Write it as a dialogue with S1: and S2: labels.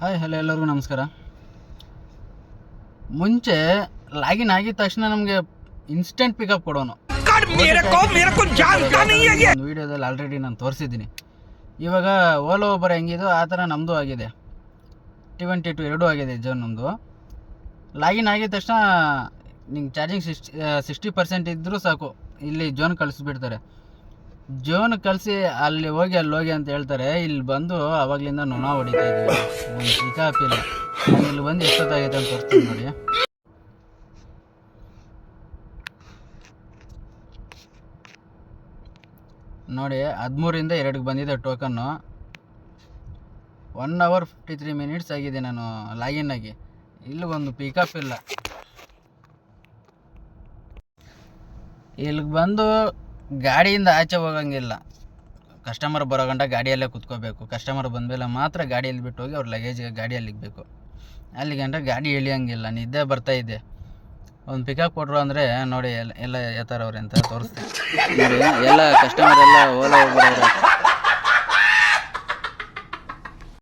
S1: Hi hello ಎಲ್ಲರಿಗೂ ನಮಸ್ಕಾರ. ಮುಂಚೆ ಲಾಗಿನ್ ಆಗಿದ ತಕ್ಷಣ ನಮಗೆ ಇನ್ಸ್ಟೆಂಟ್ ಪಿಕಪ್ ಕೊಡೋನು. ಒಂದು ವಿಡಿಯೋದಲ್ಲಿ ಆಲ್ರೆಡಿ ನಾನು ತೋರಿಸಿದ್ದೀನಿ. ಇವಾಗ ಓಲೋ ಒಬ್ಬರ ಹೆಂಗಿದೋ ಆ ಥರ ನಮ್ಮದು ಆಗಿದೆ. ಟ್ವೆಂಟಿ ಟು ಎರಡೂ ಆಗಿದೆ ಜೋ ನಮ್ಮದು ಲಾಗಿನ್ ಆಗಿದ ತಕ್ಷಣ ನಿಂಗೆ ಚಾರ್ಜಿಂಗ್ ಸಿಕ್ಸ್ಟಿ ಸಿಕ್ಸ್ಟಿ ಪರ್ಸೆಂಟ್ ಇದ್ದರೂ ಸಾಕು. ಇಲ್ಲಿ ಜೋನ್ ಕಳಿಸ್ಬಿಡ್ತಾರೆ. ಜೋನ್ ಕಳಿಸಿ ಅಲ್ಲಿ ಹೋಗಿ ಅಲ್ಲಿ ಹೋಗಿ ಅಂತ ಹೇಳ್ತಾರೆ. ಇಲ್ಲಿ ಬಂದು ಅವಾಗ್ಲಿಂದ ನೊಣ ಹೊಡಿತಾ ಇದ್ದೀವಿ ಒಂದು ಪಿಕಪ್ ಇಲ್ಲ. ಇಲ್ಲಿ ಬಂದು ಎಷ್ಟೊತ್ತಾಗೈತೆ ಅಂತ ತೋರಿಸ್ತೀನಿ ನೋಡಿ. ನೋಡಿ, ಹದಿಮೂರಿಂದ ಎರಡಿಗೆ ಬಂದಿದೆ token one hour fifty three minutes ಆಗಿದೆ ನಾನು ಲಾಗಿನ್ ಆಗಿ. ಇಲ್ಲಿ ಒಂದು ಪಿಕಪ್ ಇಲ್ಲ. ಇಲ್ಲಿಗೆ ಬಂದು ಗಾಡಿಯಿಂದ ಆಚೆ ಹೋಗಂಗಿಲ್ಲ. ಕಸ್ಟಮರ್ ಬರೋ ಗಂಟ ಗಾಡಿಯಲ್ಲೇ ಕುತ್ಕೋಬೇಕು. ಕಸ್ಟಮರ್ ಬಂದಮೇಲೆ ಮಾತ್ರ ಗಾಡಿಯಲ್ಲಿ ಬಿಟ್ಟು ಹೋಗಿ ಅವ್ರ ಲಗೇಜ್ಗೆ ಗಾಡಿಯಲ್ಲಿ ಇಕ್ಬೇಕು. ಅಲ್ಲಿಗೆ ಗಂಟ ಗಾಡಿ ಇಳಿಯಂಗಿಲ್ಲ, ನಿದ್ದೆ ಬರ್ತಾ ಇದೆ. ಒಂದು ಪಿಕಪ್ ಕೊಟ್ರು ಅಂದರೆ ನೋಡಿ ಎಲ್ಲ ಎಲ್ಲ ಅವ್ರೆ ಅಂತ ತೋರಿಸ್ತೀನಿ. ಎಲ್ಲ ಕಸ್ಟಮರ್ ಎಲ್ಲ ಓಲಾ ಹೋಗ್ಬಿಡವ್ರೆ.